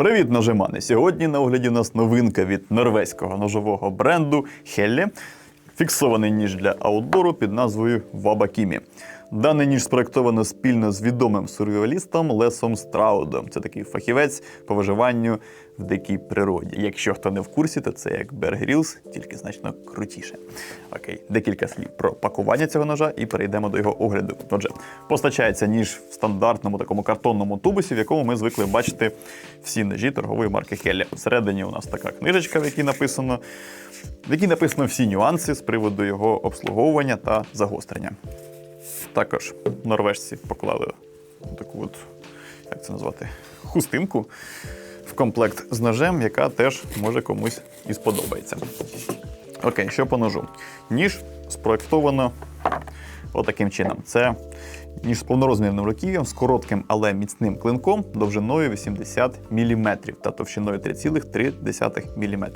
Привіт, ножемани! Сьогодні на огляді у нас новинка від норвезького ножового бренду Хеллі. Фіксований ніж для аутдору під назвою Вабакімі. Даний ніж спроектовано спільно з відомим сурвівалістом Лесом Страудом. Це такий фахівець по виживанню в дикій природі. Якщо хто не в курсі, то це як Bear Grylls, тільки значно крутіше. Окей, декілька слів про пакування цього ножа і перейдемо до його огляду. Отже, постачається ніж в стандартному такому картонному тубусі, в якому ми звикли бачити всі ножі торгової марки Хеллі. Всередині у нас така книжечка, в якій написано, в якій написано всі нюанси з приводу його обслуговування та загострення. Також норвежці поклали таку от, як це назвати, хустинку в комплект з ножем, яка теж може комусь і сподобається. Окей, що по ножу? Ніж спроектовано отаким чином. Це ніж з повнорозмірним руків'ям з коротким, але міцним клинком довжиною 80 мм та товщиною 3,3 мм.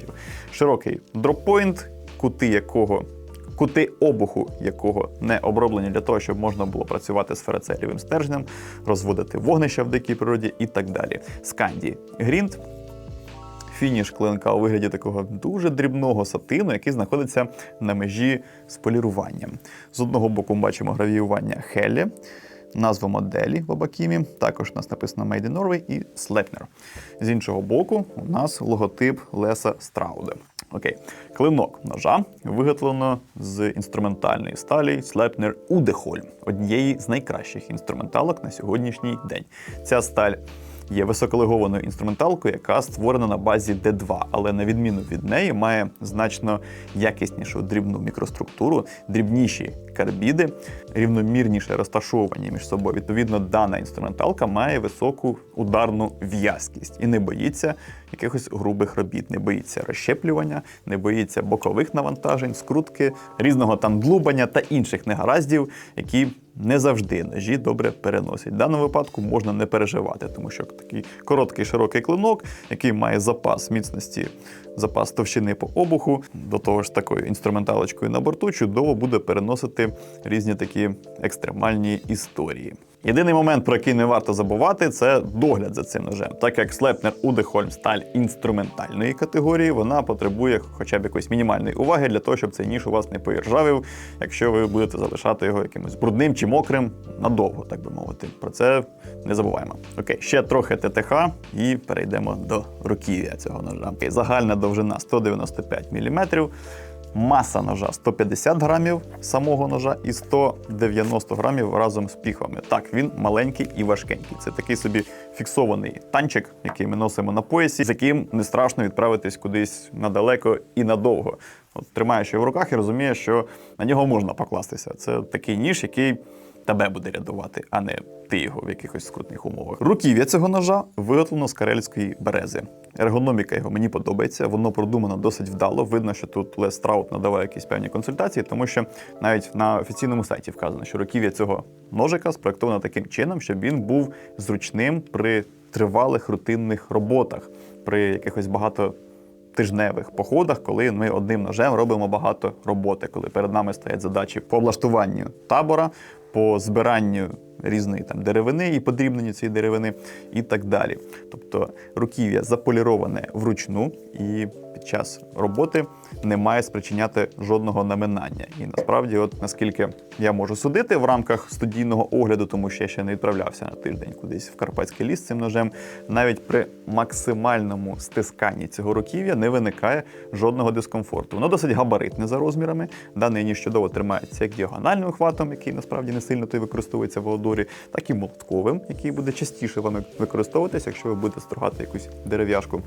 Широкий дроппойнт, кути якого кути обуху якого не оброблені для того, щоб можна було працювати з ферацелівим стержнем, розводити вогнища в дикій природі і так далі. Сканді Грінт. Фініш клинка у вигляді такого дуже дрібного сатину, який знаходиться на межі з поліруванням. З одного боку ми бачимо гравіювання Хеллі, назва моделі в Абакімі, також у нас написано Made in Norway і Sleipner. З іншого боку, у нас логотип Леса Страуда. Окей, клинок ножа виготовлено з інструментальної сталі Слепнер Удехольм, однієї з найкращих інструменталок на сьогоднішній день. Ця сталь є високолегованою інструменталкою, яка створена на базі D2, але на відміну від неї має значно якіснішу дрібну мікроструктуру, дрібніші карбіди, рівномірніше розташовані між собою. Відповідно, дана інструменталка має високу ударну в'язкість і не боїться якихось грубих робіт, не боїться розщеплювання, не боїться бокових навантажень, скрутки, різного там длубання та інших негараздів, які не завжди ножі добре переносять. В даному випадку можна не переживати, тому що такий короткий широкий клинок, який має запас міцності, запас товщини по обуху, до того ж такою інструменталочкою на борту, чудово буде переносити різні такі екстремальні історії. Єдиний момент, про який не варто забувати, це догляд за цим ножем. Так як Слепнер Удехольм сталь інструментальної категорії, вона потребує хоча б якоїсь мінімальної уваги для того, щоб цей ніж у вас не поіржавив, якщо ви будете залишати його якимось брудним чи мокрим надовго, так би мовити. Про це не забуваємо. Окей, ще трохи ТТХ і перейдемо до руків'я цього ножа. Окей, загальна довжина 195 мм. Маса ножа 150 грамів самого ножа і 190 грамів разом з піхвами. Так, він маленький і важкенький. Це такий собі фіксований танчик, який ми носимо на поясі, з яким не страшно відправитись кудись надалеко і надовго. От тримаєш його в руках і розумієш, що на нього можна покластися. Це такий ніж, який тебе буде рятувати, а не ти його в якихось скрутних умовах. Руків'я цього ножа виготовлено з карельської берези. Ергономіка його мені подобається, воно продумано досить вдало. Видно, що тут Лес Траут надавав якісь певні консультації, тому що навіть на офіційному сайті вказано, що руків'я цього ножика спроектовано таким чином, щоб він був зручним при тривалих рутинних роботах, при якихось багато тижневих походах, коли ми одним ножем робимо багато роботи, коли перед нами стоять задачі по облаштуванню табора, по збиранню різної там деревини і подрібненню цієї деревини, і так далі. Тобто руків'я заполіроване вручну і час роботи не має спричиняти жодного наминання. І насправді, от наскільки я можу судити в рамках студійного огляду, тому що я ще не відправлявся на тиждень кудись в Карпатський ліс цим ножем, навіть при максимальному стисканні цього руків'я не виникає жодного дискомфорту. Воно досить габаритне за розмірами. Даний ніж чудово тримається як діагональним хватом, який насправді не сильно той використовується в Одорі, так і молотковим, який буде частіше вами використовуватися, якщо ви будете стругати якусь дерев'яшку.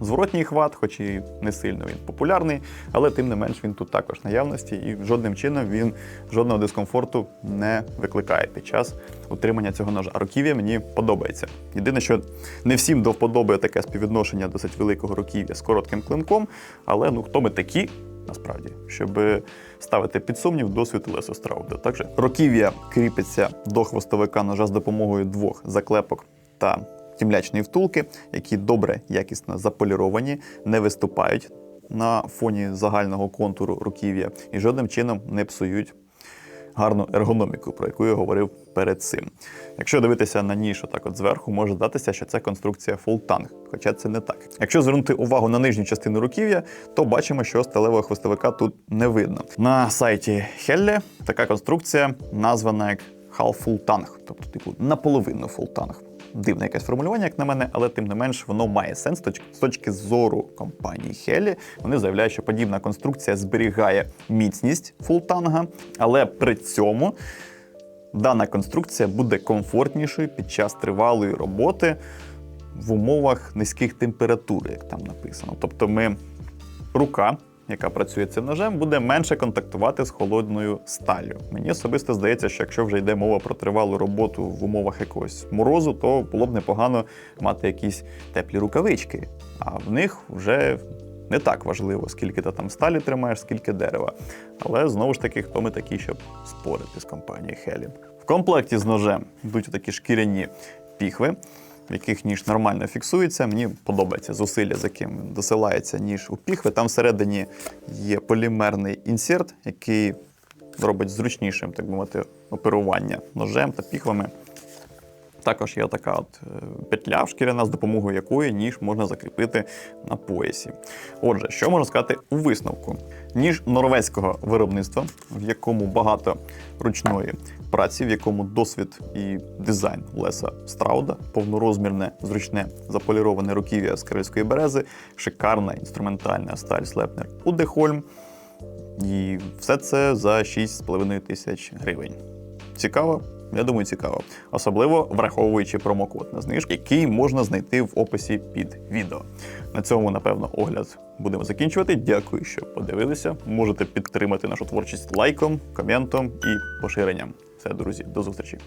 Зворотній хват, хоч і не сильно він популярний, але тим не менш він тут також наявності, і жодним чином він жодного дискомфорту не викликає під час утримання цього ножа. Руків'я мені подобається. Єдине, що не всім до вподоби таке співвідношення досить великого руків'я з коротким клинком, але ну хто ми такі? Насправді, щоб ставити під сумнів досвід Лесо Страуда. Також руків'я кріпиться до хвостовика ножа з допомогою двох заклепок та тімлячної втулки, які добре, якісно заполіровані, не виступають на фоні загального контуру руків'я і жодним чином не псують гарну ергономіку, про яку я говорив перед цим. Якщо дивитися на ніж отак от зверху, може здатися, що це конструкція фултанг, хоча це не так. Якщо звернути увагу на нижню частину руків'я, то бачимо, що сталевого хвостовика тут не видно. На сайті Helle така конструкція названа як half full tank, тобто типу наполовину фултанг. Дивне якесь формулювання, як на мене, але тим не менш воно має сенс з точки, зору компанії Heli. Вони заявляють, що подібна конструкція зберігає міцність фултанга, але при цьому дана конструкція буде комфортнішою під час тривалої роботи в умовах низьких температур, як там написано. Тобто, ми рука, яка працює цим ножем, буде менше контактувати з холодною сталлю. Мені особисто здається, що якщо вже йде мова про тривалу роботу в умовах якогось морозу, то було б непогано мати якісь теплі рукавички. А в них вже не так важливо, скільки ти там сталі тримаєш, скільки дерева. Але знову ж таки, хто ми такі, щоб спорити з компанією Хелі. В комплекті з ножем йдуть такі шкіряні піхви, яких ніж нормально фіксується. Мені подобається зусилля, з яким досилається ніж у піхви. Там всередині є полімерний інсерт, який робить зручнішим, так би мовити, оперування ножем та піхвами. Також є така от е, петля шкіряна, з допомогою якої ніж можна закріпити на поясі. Отже, що можна сказати у висновку? Ніж норвезького виробництва, в якому багато ручної праці, в якому досвід і дизайн Леса Страуда, повнорозмірне, зручне заполіроване руків'я з карельської берези, шикарна інструментальна сталь Слепнер Удехольм. І все це за 6,5 тисяч гривень. Цікаво? Я думаю, цікаво. Особливо враховуючи промокод на знижку, який можна знайти в описі під відео. На цьому, напевно, огляд будемо закінчувати. Дякую, що подивилися. Можете підтримати нашу творчість лайком, коментом і поширенням. Все, друзі, до зустрічі.